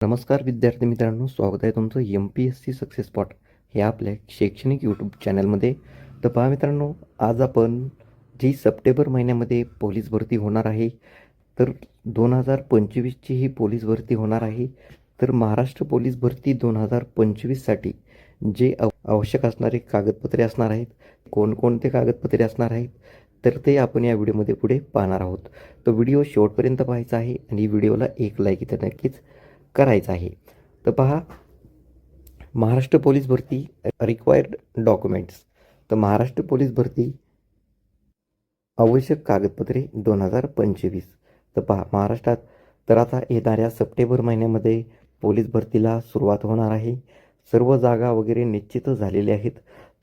नमस्कार विद्यार्थी मित्रांनो स्वागत आहे तुमचं M P S C success spot हे आपल्या शैक्षणिक यूट्यूब चॅनलमध्ये तर पहा मित्रांनो आज आपण जी सप्टेंबर महिन्यामध्ये पोलीस भरती होणार आहे तर दोन हजार पंचवीसची ही पोलीस भरती होणार आहे. तर महाराष्ट्र पोलीस भरती दोन हजार पंचवीससाठी जे आवश्यक असणारे कागदपत्रे असणार आहेत कोणकोणते कागदपत्रे असणार आहेत तर ते आपण या व्हिडिओमध्ये पुढे पाहणार आहोत. तो व्हिडिओ शेवटपर्यंत पाहायचा आहे आणि व्हिडिओला एक लाईक इथं नक्कीच करायचं आहे. तर पहा महाराष्ट्र पोलीस भरती रिक्वायर्ड डॉक्युमेंट्स तर महाराष्ट्र पोलीस भरती आवश्यक कागदपत्रे दोन हजार पंचवीस. तर पहा महाराष्ट्रात तर आता येणाऱ्या सप्टेंबर महिन्यामध्ये पोलीस भरतीला सुरुवात होणार आहे. सर्व जागा वगैरे निश्चित झालेल्या आहेत.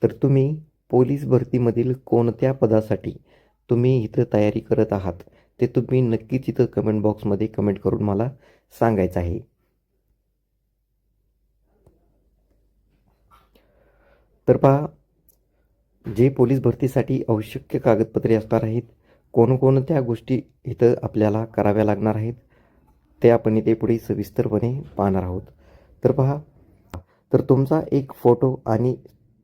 तर तुम्ही पोलीस भरतीमधील कोणत्या पदासाठी तुम्ही इथं तयारी करत आहात ते तुम्ही नक्कीच इथं कमेंट बॉक्समध्ये कमेंट करून मला सांगायचं आहे. तर पहा जे पोलीस भरतीसाठी आवश्यक कागदपत्रे असणार आहेत कोणकोणत्या गोष्टी इथं आपल्याला कराव्या लागणार आहेत ते आपण इथे पुढे सविस्तरपणे पाहणार आहोत. तर पहा तर तुमचा एक फोटो आणि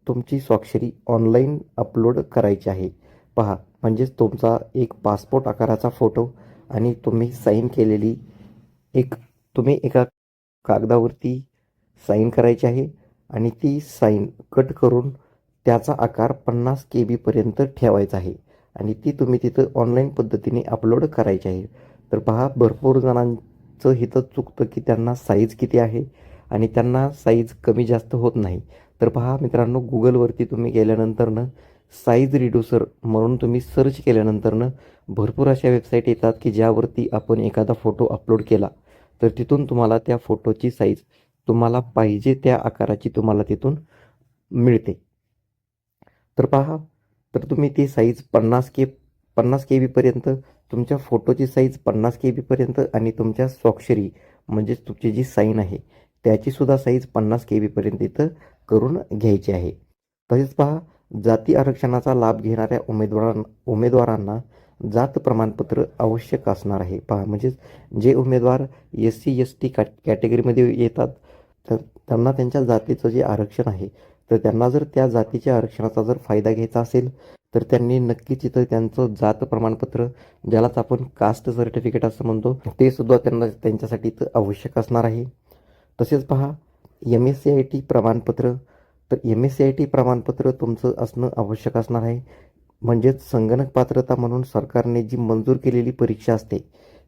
तुमची स्वाक्षरी ऑनलाईन अपलोड करायची आहे. पहा म्हणजेच तुमचा एक पासपोर्ट आकाराचा फोटो आणि तुम्ही साईन केलेली एक तुम्ही एका कागदावरती साईन करायची आहे. आणि ती साईन कट करून त्याचा आकार पन्नास के बीपर्यंत ठेवायचा आहे. आणि ती तुम्ही तिथं ऑनलाईन पद्धतीने अपलोड करायची आहे. तर पहा भरपूर जणांचं इथं चुकतं की त्यांना साईज किती आहे आणि त्यांना साईज कमी जास्त होत नाही. तर पहा मित्रांनो गुगलवरती तुम्ही गेल्यानंतरनं साईज रिड्युसर म्हणून तुम्ही सर्च केल्यानंतरनं भरपूर अशा वेबसाईट येतात की ज्यावरती आपण एखादा फोटो अपलोड केला. तर तिथून तुम्हाला त्या फोटोची साईज तुम्हाला पाहिजे त्या आकाराची तुम्हाला तिथून मिळते. तर पहा तर तुम्ही ती साईज पन्नास के पन्नास के बीपर्यंत तुमच्या फोटोची साईज पन्नास के बीपर्यंत आणि तुमच्या स्वाक्षरी म्हणजेच तुमची जी साईन आहे त्याचीसुद्धा साईज पन्नास के बीपर्यंत इथं करून घ्यायची आहे. तसेच पहा जाती आरक्षणाचा लाभ घेणाऱ्या उमेदवारां उमेदवारांना जात प्रमाणपत्र आवश्यक असणार आहे. पहा म्हणजेच जे उमेदवार एस सी एस टी कॅ कॅटेगरीमध्ये येतात तर त्यांना त्यांच्या जातीचं जे आरक्षण आहे तर त्यांना जर त्या जातीच्या आरक्षणाचा जर फायदा घ्यायचा असेल तर त्यांनी नक्कीच इथं त्यांचं जात प्रमाणपत्र ज्यालाच आपण कास्ट सर्टिफिकेट असं म्हणतो ते सुद्धा त्यांना त्यांच्यासाठी इथं आवश्यक असणार आहे. तसेच पहा M S C I T प्रमाणपत्र तर M S C I T प्रमाणपत्र तुमचं असणं आवश्यक असणार आहे. म्हणजेच संगणक पात्रता म्हणून सरकारने जी मंजूर केलेली परीक्षा असते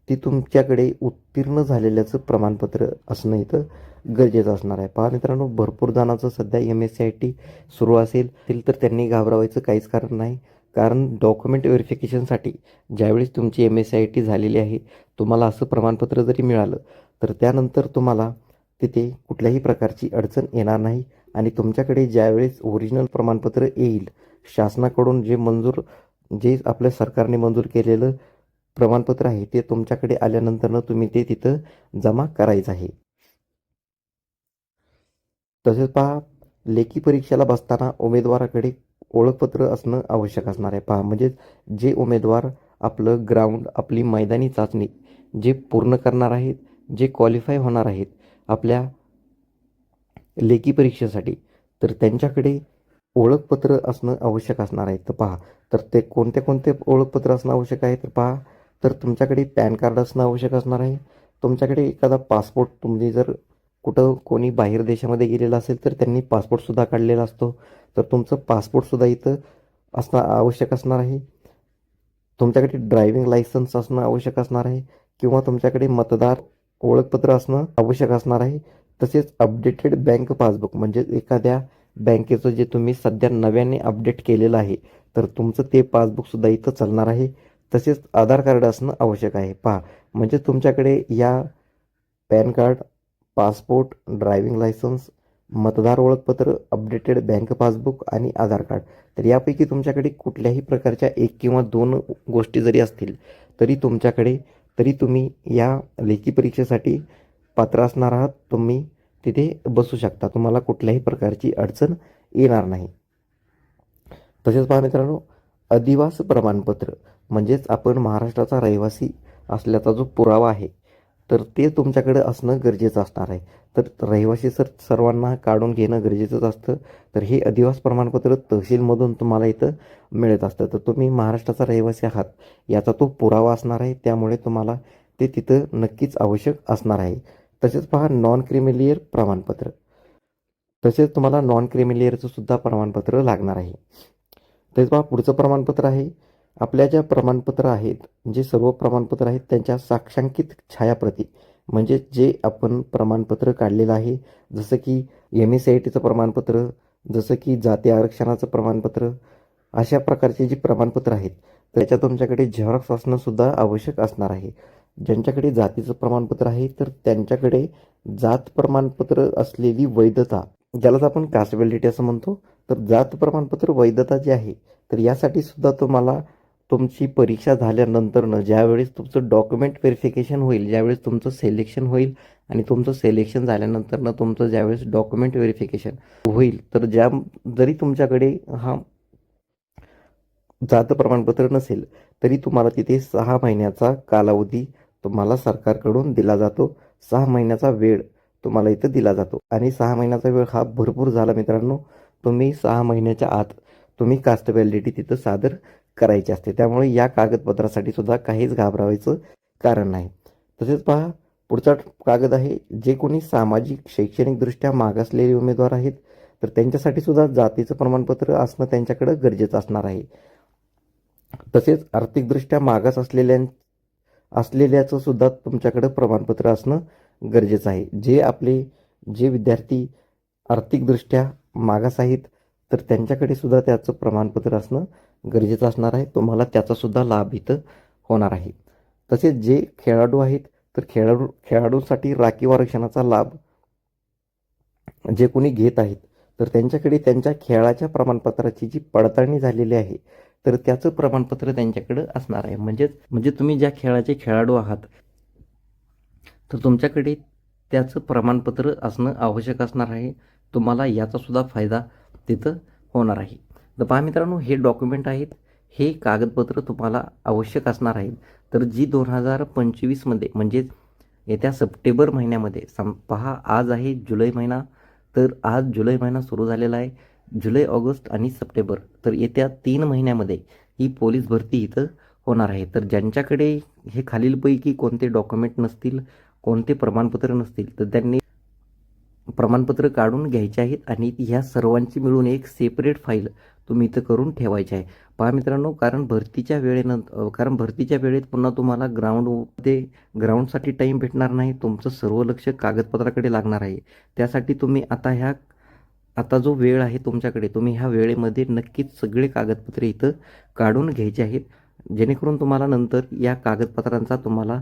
ती तुमच्याकडे उत्तीर्ण झालेल्याचं प्रमाणपत्र असणं इथं गरजेचं असणार आहे. पहा मित्रांनो भरपूर जणांचं सध्या M S C I T सुरू असेल तर त्यांनी घाबरावायचं काहीच कारण नाही. कारण डॉक्युमेंट व्हेरिफिकेशनसाठी ज्यावेळेस तुमची M S C I T झालेली आहे तुम्हाला असं प्रमाणपत्र जरी मिळालं तर त्यानंतर तुम्हाला तिथे कुठल्याही प्रकारची अडचण येणार नाही. आणि तुमच्याकडे ज्यावेळेस ओरिजिनल प्रमाणपत्र येईल शासनाकडून जे मंजूर जे आपल्या सरकारने मंजूर केलेलं प्रमाणपत्र आहे ते तुमच्याकडे आल्यानंतरनं तुम्ही ते तिथं जमा करायचं आहे. तसेच पहा लेखी परीक्षेला बसताना उमेदवाराकडे ओळखपत्र असणं आवश्यक असणार आहे. पहा म्हणजेच जे उमेदवार आपलं ग्राउंड आपली मैदानी चाचणी जे पूर्ण करणार आहेत जे क्वालिफाय होणार आहेत आपल्या लेखी परीक्षेसाठी तर त्यांच्याकडे ओळखपत्र असणं आवश्यक असणार आहे. तर पहा तर ते कोणते कोणते ओळखपत्र असणं आवश्यक आहे? तर पहा तर तुमच्याकडे पॅन कार्ड असणं आवश्यक असणार आहे. तुमच्याकडे एखादा पासपोर्ट तुम्ही जर कुठं कोणी बाहेर देशामध्ये गेलेलं असेल तर त्यांनी पासपोर्टसुद्धा काढलेला असतो. तर तुमचं पासपोर्टसुद्धा इथं असणं आवश्यक असणार आहे. तुमच्याकडे ड्रायव्हिंग लायसन्स असणं आवश्यक असणार आहे किंवा तुमच्याकडे मतदार ओळखपत्र असणं आवश्यक असणार आहे. तसेच अपडेटेड बँक पासबुक म्हणजे एखाद्या बँकेचं जे तुम्ही सध्या नव्याने अपडेट केलेलं आहे तर तुमचं ते पासबुकसुद्धा इथं चालणार आहे. तसेच आधार कार्ड असणं आवश्यक आहे. पहा म्हणजे तुमच्याकडे या PAN card passport driving licence मतदार ओळखपत्र अपडेटेड बँक पासबुक आणि आधार कार्ड. तर यापैकी तुमच्याकडे कुठल्याही प्रकारच्या एक किंवा दोन गोष्टी जरी असतील तरी तुमच्याकडे तरी तुम्ही या लेखी परीक्षेसाठी पात्र असणार आहात. तुम्ही तिथे बसू शकता. तुम्हाला कुठल्याही प्रकारची अडचण येणार नाही. तसेच पहा मित्रांनो अधिवास प्रमाणपत्र म्हणजेच आपण महाराष्ट्राचा रहिवासी असल्याचा जो पुरावा आहे तर ते तुमच्याकडे असणं गरजेचं असणार आहे. तर रहिवासी सर सर्वांना काढून घेणं गरजेचंच असतं. तर हे अधिवास प्रमाणपत्र तहसीलमधून तुम्हाला इथं मिळत असतं. तर तुम्ही महाराष्ट्राचा रहिवासी आहात. याचा तो पुरावा असणार आहे. त्यामुळे तुम्हाला ते तिथं नक्कीच आवश्यक असणार आहे. तसेच पहा नॉन क्रिमिलियर प्रमाणपत्र. तसेच तुम्हाला नॉन क्रिमिलियरचं सुद्धा प्रमाणपत्र लागणार आहे. तसेच पहा पुढचं प्रमाणपत्र आहे. आपल्या ज्या प्रमाणपत्र आहेत जे सर्व प्रमाणपत्र आहेत त्यांच्या साक्षांकित छायाप्रती म्हणजे जे आपण प्रमाणपत्र काढलेलं आहे जसं की एम एस सी आय टीचं प्रमाणपत्र जसं की जाती आरक्षणाचं प्रमाणपत्र अशा प्रकारचे जी प्रमाणपत्र आहेत त्याच्या तुमच्याकडे झेरॉक्स असणं सुद्धा आवश्यक असणार आहे. ज्यांच्याकडे जातीचं प्रमाणपत्र आहे तर त्यांच्याकडे जात प्रमाणपत्र असलेली वैधता ज्यालाच आपण कास्टेबिलिटी असं म्हणतो तर जात प्रमाणपत्र वैधता जी आहे तर यासाठी सुद्धा तुम्हाला तुमची परीक्षा झाल्यानंतरनं ज्यावेळेस तुमचं डॉक्युमेंट व्हेरिफिकेशन होईल ज्यावेळेस तुमचं सिलेक्शन होईल आणि तुमचं सिलेक्शन झाल्यानंतरनं तुमचं ज्यावेळेस डॉक्युमेंट व्हेरिफिकेशन होईल तर ज्या जरी तुमच्याकडे हा जात प्रमाणपत्र नसेल तरी तुम्हाला तिथे सहा महिन्याचा कालावधी तुम्हाला सरकारकडून दिला जातो. सहा महिन्याचा वेळ तुम्हाला इथं दिला जातो आणि सहा महिन्याचा वेळ हा भरपूर झाला मित्रांनो. तुम्ही सहा महिन्याच्या आत तुम्ही कास्ट व्हॅलिडिटी तिथं सादर करायची असते. त्यामुळे या कागदपत्रासाठी सुद्धा काहीच घाबरावायचं कारण नाही. तसेच पहा पुढचा कागद आहे. जे कोणी सामाजिक शैक्षणिकदृष्ट्या मागासलेले उमेदवार आहेत तर त्यांच्यासाठी सुद्धा जातीचं प्रमाणपत्र असणं त्यांच्याकडं गरजेचं असणार आहे. तसेच आर्थिकदृष्ट्या मागास असलेल्या असलेल्याचं सुद्धा तुमच्याकडं प्रमाणपत्र असणं गरजेचं आहे. जे आपले जे विद्यार्थी आर्थिकदृष्ट्या मागास आहेत तर त्यांच्याकडे सुद्धा त्याचं प्रमाणपत्र असणं गरजेचं असणार आहे तुम्हाला त्याचासुद्धा लाभ इथं होणार आहे. तसेच जे खेळाडू आहेत तर खेळाडू खेळाडूंसाठी राखीव आरक्षणाचा लाभ जे कोणी घेत आहेत तर त्यांच्याकडे त्यांच्या खेळाच्या प्रमाणपत्राची जी पडताळणी झालेली आहे तर त्याचं प्रमाणपत्र त्यांच्याकडं असणार आहे. म्हणजेच म्हणजे तुम्ही ज्या खेळाचे खेळाडू आहात तर तुमच्याकडे त्याचं प्रमाणपत्र असणं आवश्यक असणार आहे. तुम्हाला याचासुद्धा फायदा तिथं होणार आहे. तर पहा मित्रांनो हे डॉक्युमेंट आहेत हे कागदपत्र तुम्हाला आवश्यक असणार आहेत. तर जी दोन हजार पंचवीसमध्ये म्हणजेच येत्या सप्टेंबर महिन्यामध्ये सम पहा आज आहे जुलै महिना तर आज जुलै महिना सुरू झालेला आहे जुलै ऑगस्ट आणि सप्टेंबर. तर येत्या तीन महिन्यामध्ये ही पोलीस भरती इथं होणार आहे. तर ज्यांच्याकडे हे खालीलपैकी कोणते डॉक्युमेंट नसतील कोणते प्रमाणपत्र नसतील तर त्यांनी प्रमाणपत्र काढून घ्यायचे आहेत आणि ह्या सर्वांची मिळून एक सेपरेट फाईल तुम्ही इथं करून ठेवायची आहे. पहा मित्रांनो कारण भरतीच्या वेळेनंतर कारण भरतीच्या वेळेत पुन्हा तुम्हाला ग्राउंडमध्ये ग्राउंडसाठी टाईम भेटणार नाही तुमचं सर्व लक्ष कागदपत्राकडे लागणार आहे. त्यासाठी तुम्ही आता ह्या आता जो वेळ आहे तुमच्याकडे तुम्ही ह्या वेळेमध्ये नक्कीच सगळे कागदपत्रे इथं काढून घ्यायचे आहेत. जेणेकरून तुम्हाला नंतर या कागदपत्रांचा तुम्हाला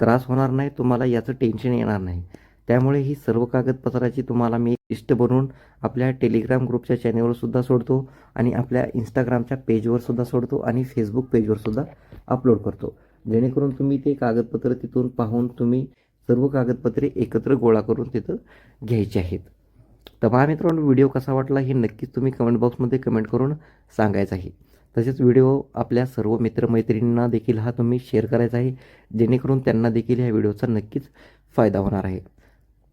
त्रास होणार नाही तुम्हाला याचं टेन्शन येणार नाही. त्यामुळे ही सर्व कागदपत्राची तुम्हाला मी लिस्ट बनवून आपल्या टेलिग्राम ग्रुपच्या चॅनेलवर सुद्धा सोडतो आणि आपल्या इंस्टाग्रामच्या पेजवर सुद्धा सोडतो आणि फेसबुक पेजवर सुद्धा अपलोड करतो. जेणेकरून तुम्ही ते कागदपत्र तिथून पाहून तुम्ही सर्व कागदपत्रे एकत्र गोळा करून तिथं घ्यायची आहेत. तर पहा मित्रांनो व्हिडिओ कसा वाटला हे नक्कीच तुम्ही कमेंट बॉक्समध्ये कमेंट करून सांगायचं आहे. तसेच व्हिडिओ आपल्या सर्व मित्रमैत्रिणींना देखील हा तुम्ही शेअर करायचा आहे. जेणेकरून त्यांना देखील ह्या व्हिडिओचा नक्कीच फायदा होणार आहे.